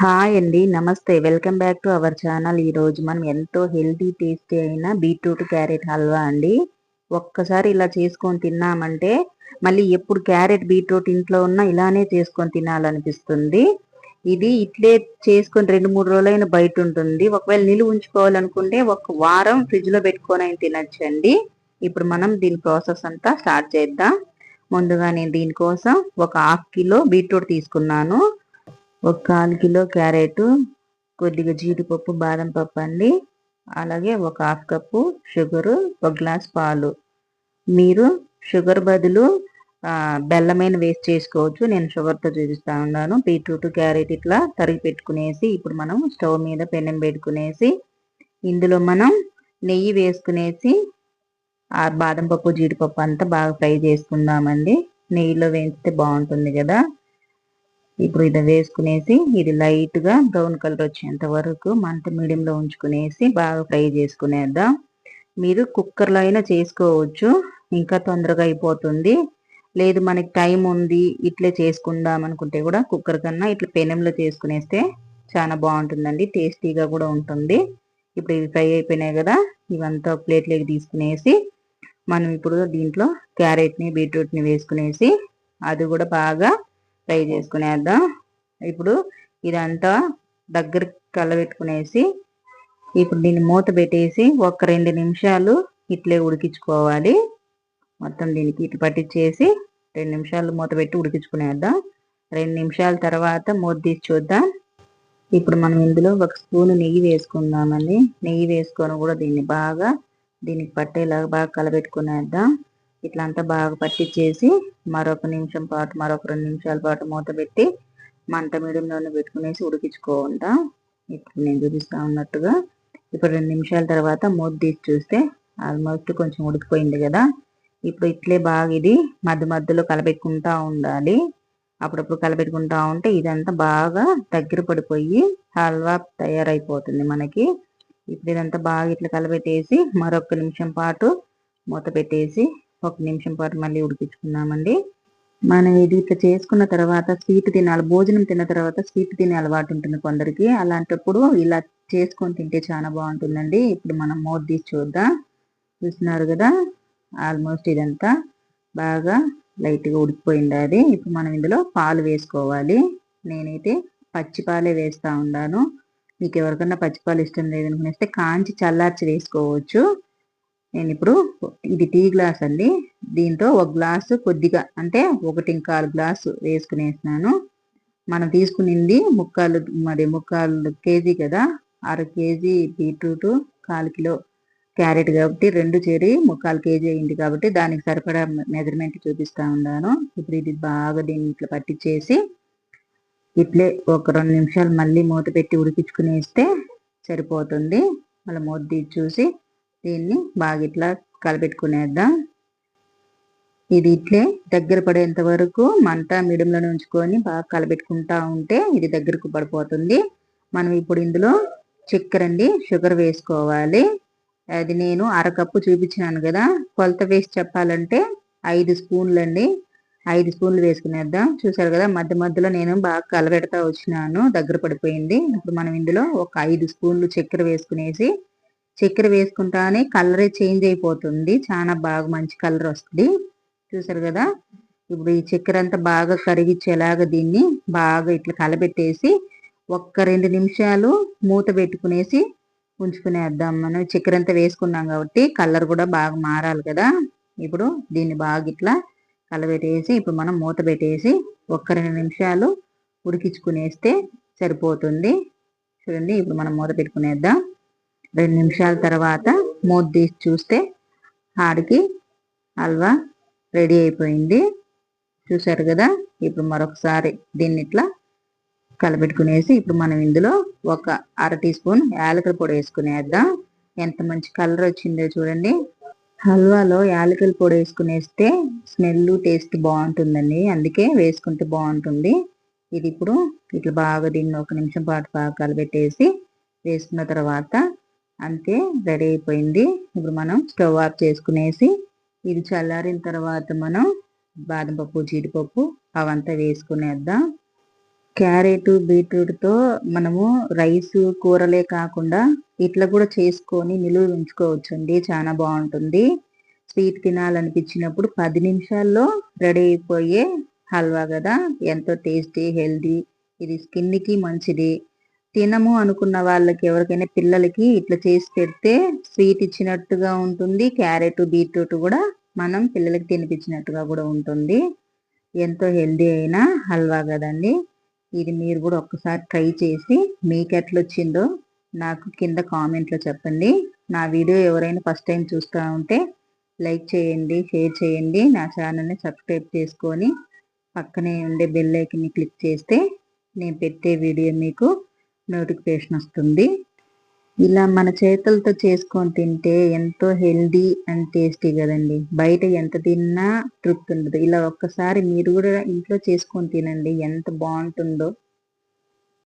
Hi అండి నమస్తే. Welcome back to our channel. ఈరోజు మనం ఎంతో హెల్తీ టేస్టీ అయిన బీట్రూట్ క్యారెట్ హల్వా అండి. ఒక్కసారి ఇలా చేసుకొని తిన్నామంటే మళ్ళీ ఎప్పుడు క్యారెట్ బీట్రూట్ ఇంట్లో ఉన్నా ఇలానే చేసుకొని తినాలనిపిస్తుంది. ఇది ఇట్లే చేసుకొని రెండు మూడు రోజులైన బయట ఉంటుంది. ఒకవేళ నిలువ ఉంచుకోవాలనుకుంటే ఒక వారం ఫ్రిడ్జ్లో పెట్టుకొని పెట్టుకొని తినచ్చండి. ఇప్పుడు మనం దీని ప్రాసెస్ అంతా స్టార్ట్ చేద్దాం. ముందుగా నేను దీనికోసం ఒక హాఫ్ కిలో బీట్రూట్ తీసుకున్నాను. ఒక కాలు కిలో క్యారెట్ కొద్దిగా జీడిపప్పు బాదం పప్పు అండి. అలాగే ఒక హాఫ్ కప్పు షుగరు ఒక గ్లాస్ పాలు. మీరు షుగర్ బదులు బెల్లమైన వేస్ట్ చేసుకోవచ్చు. నేను షుగర్తో చూపిస్తా ఉన్నాను. బీట్రూట్ క్యారెట్ ఇట్లా తరిగి పెట్టుకునేసి ఇప్పుడు మనం స్టవ్ మీద పెనం పెట్టుకునేసి ఇందులో మనం నెయ్యి వేసుకునేసి ఆ బాదం పప్పు జీడిపప్పు అంతా బాగా ఫ్రై చేసుకుందామండి. నెయ్యిలో వేస్తే బాగుంటుంది కదా. ఇప్పుడు ఇది వేసుకునేసి ఇది లైట్గా బ్రౌన్ కలర్ వచ్చేంత వరకు మంట మీడియంలో ఉంచుకునేసి బాగా ఫ్రై చేసుకునేద్దాం. మీరు కుక్కర్లో అయినా చేసుకోవచ్చు. ఇంకా తొందరగా అయిపోతుంది. లేదు మనకి టైం ఉంది ఇట్లే చేసుకుందాం అనుకుంటే కూడా కుక్కర్ కన్నా ఇట్లా పెనంలో చేసుకునేస్తే చాలా బాగుంటుందండి. టేస్టీగా కూడా ఉంటుంది. ఇప్పుడు ఇవి ఫ్రై అయిపోయినాయి కదా ఇవంతా ప్లేట్లోకి తీసుకునేసి మనం ఇప్పుడు దీంట్లో క్యారెట్ని బీట్రూట్ని వేసుకునేసి అది కూడా బాగా ఫ్రై చేసుకునేద్దాం. ఇప్పుడు ఇదంతా దగ్గరికి కలబెట్టుకునేసి ఇప్పుడు దీన్ని మూత పెట్టేసి ఒక రెండు నిమిషాలు ఇట్లే ఉడికించుకోవాలి. మొత్తం దీనికి ఇటు పట్టించేసి రెండు నిమిషాలు మూత పెట్టి ఉడికించుకునేద్దాం. రెండు నిమిషాల తర్వాత మూత తీసి చూద్దాం. ఇప్పుడు మనం ఇందులో ఒక స్పూన్ నెయ్యి వేసుకుందామండి. నెయ్యి వేసుకొని కూడా దీన్ని బాగా దీనికి పట్టేలాగా బాగా కలబెట్టుకునేద్దాం. ఇట్లా అంతా బాగా పట్టించేసి మరొక నిమిషం పాటు మరొక రెండు నిమిషాల పాటు మూత పెట్టి మంట మీడియంలోనే పెట్టుకునేసి ఉడికించుకోకుండా ఇప్పుడు నేను చూపిస్తా ఉన్నట్టుగా ఇప్పుడు రెండు నిమిషాల తర్వాత మూత తీసి చూస్తే ఆల్మోస్ట్ కొంచెం ఉడికిపోయింది కదా. ఇప్పుడు ఇట్లే బాగా ఇది మధ్య మధ్యలో కలపెట్టుకుంటా ఉండాలి. అప్పుడప్పుడు కలపెట్టుకుంటా ఉంటే ఇదంతా బాగా దగ్గర పడిపోయి హల్వా తయారైపోతుంది మనకి. ఇప్పుడు ఇదంతా బాగా ఇట్లా కలపెట్టేసి మరొక నిమిషం పాటు మూత పెట్టేసి ఒక నిమిషం పాటు మళ్ళీ ఉడికించుకున్నామండి మనం ఇది ఇట్లా చేసుకున్న తర్వాత స్వీట్ తినాలి భోజనం తిన్న తర్వాత స్వీట్ తినే అలవాటు ఉంటుంది కొందరికి. అలాంటప్పుడు ఇలా చేసుకొని తింటే చాలా బాగుంటుందండి. ఇప్పుడు మనం మూత తీసి చూద్దాం. చూస్తున్నారు కదా? ఆల్మోస్ట్ ఇదంతా బాగా లైట్గా ఉడికిపోయింది అది. ఇప్పుడు మనం ఇందులో పాలు వేసుకోవాలి. నేనైతే పచ్చి పాలే వేస్తూ ఉన్నాను. మీకు ఎవరికన్నా పచ్చిపాలు ఇష్టం లేదనుకునేస్తే కాంచి చల్లార్చి వేసుకోవచ్చు. నేను ఇప్పుడు ఇది టీ గ్లాస్ అండి. దీంతో ఒక గ్లాసు కొద్దిగా అంటే ఒకటి ఇంకాలు గ్లాసు వేసుకునేసినాను. మనం తీసుకునింది ముక్కాలు మరి ముక్కాలు కేజీ కదా అర కేజీ బీట్రూట్ కాలు కిలో క్యారెట్ కాబట్టి రెండు చేరి ముక్కాలు కేజీ అయింది కాబట్టి దానికి సరిపడా మెజర్మెంట్ చూపిస్తా ఉన్నాను. ఇప్పుడు ఇది బాగా దీన్ని ఇట్లా పట్టించేసి ఇట్లే ఒక రెండు నిమిషాలు మళ్ళీ మూత పెట్టి ఉడికించుకునేస్తే సరిపోతుంది. మళ్ళీ మూత తీసి చూసి దీన్ని బాగా ఇట్లా కలపెట్టుకునేద్దాం. ఇది ఇట్లే దగ్గర పడేంత వరకు మంట మీడియంలో ఉంచుకొని బాగా కలబెట్టుకుంటా ఉంటే ఇది దగ్గరకు పడిపోతుంది. మనం ఇప్పుడు ఇందులో చక్కెర అండి షుగర్ వేసుకోవాలి. అది నేను అరకప్పు చూపించినాను కదా కొలత వేసి చెప్పాలంటే ఐదు స్పూన్లు అండి. ఐదు స్పూన్లు వేసుకునేద్దాం. చూసారు కదా మధ్య మధ్యలో నేను బాగా కలబెడతా వచ్చినాను దగ్గర పడిపోయింది. ఇప్పుడు మనం ఇందులో ఒక ఐదు స్పూన్లు చక్కెర వేసుకునేసి చక్కెర వేసుకుంటానే కలరే చేంజ్ అయిపోతుంది. చాలా బాగా మంచి కలర్ వస్తుంది. చూసారు కదా? ఇప్పుడు ఈ చక్కెర అంతా బాగా కరిగించేలాగా దీన్ని బాగా ఇట్లా కలబెట్టేసి ఒక్క రెండు నిమిషాలు మూత పెట్టుకునేసి ఉంచుకునేద్దాం. మనం చక్కెర అంతా వేసుకున్నాం కాబట్టి కలర్ కూడా బాగా మారాలి కదా? ఇప్పుడు దీన్ని బాగా ఇట్లా కలబెట్టేసి ఇప్పుడు మనం మూత పెట్టేసి ఒక్క రెండు నిమిషాలు ఉడికించుకునేస్తే సరిపోతుంది. చూడండి ఇప్పుడు మనం మూత పెట్టుకునేద్దాం. రెండు నిమిషాల తర్వాత మూత తీసి చూస్తే ఆడికి హల్వా రెడీ అయిపోయింది. చూసారు కదా? ఇప్పుడు మరొకసారి దీన్ని ఇట్లా కలపెట్టుకునేసి ఇప్పుడు మనం ఇందులో ఒక అర టీ స్పూన్ యాలకుల పొడి వేసుకునేద్దాం. ఎంత మంచి కలర్ వచ్చిందో చూడండి. హల్వాలో యాలకుల పొడి వేసుకునేస్తే స్మెల్ టేస్ట్ బాగుంటుందండి. అందుకే వేసుకుంటే బాగుంటుంది. ఇది ఇప్పుడు ఇట్లా బాగా దీన్ని ఒక నిమిషం పాటు బాగా కలబెట్టేసి వేసుకున్న తర్వాత అంతే రెడీ అయిపోయింది ఇప్పుడు మనం స్టవ్ ఆఫ్ చేసుకునేసి ఇది చల్లారిన తర్వాత మనం బాదం పప్పు జీడిపప్పు అవంతా వేసుకునేద్దాం. క్యారెట్ బీట్రూట్తో మనము రైస్ కూరలే కాకుండా ఇట్లా కూడా చేసుకొని నిలువ ఉంచుకోవచ్చు అండి చాలా బాగుంటుంది. స్వీట్ తినాలనిపించినప్పుడు పది నిమిషాల్లో రెడీ అయిపోయే హల్వా కదా. ఎంతో టేస్టీ హెల్దీ ఇది స్కిన్కి మంచిది. తినము అనుకున్న వాళ్ళకి ఎవరికైనా పిల్లలకి ఇట్లా చేసి పెడితే స్వీట్ ఇచ్చినట్టుగా ఉంటుంది. క్యారెట్ బీట్రూట్ కూడా మనం పిల్లలకి తినిపించినట్టుగా కూడా ఉంటుంది. ఎంతో హెల్దీ అయిన హల్వా కదండి. ఇది మీరు కూడా ఒక్కసారి ట్రై చేసి మీకు ఎట్లా వచ్చిందో నాకు కింద కామెంట్లో చెప్పండి. నా వీడియో ఎవరైనా ఫస్ట్ టైం చూస్తూ ఉంటే లైక్ చేయండి షేర్ చేయండి. నా ఛానల్ని సబ్స్క్రైబ్ చేసుకొని పక్కనే ఉండే బెల్ ఐకన్ని క్లిక్ చేస్తే నేను పెట్టే వీడియో మీకు నోటిఫికేషన్ వస్తుంది. ఇలా మన చేతులతో చేసుకొని తింటే ఎంతో హెల్దీ అండ్ టేస్టీ కదండి. బయట ఎంత తిన్నా తృప్తి ఉండదు. ఇలా ఒక్కసారి మీరు కూడా ఇంట్లో చేసుకొని తినండి. ఎంత బాగుంటుందో.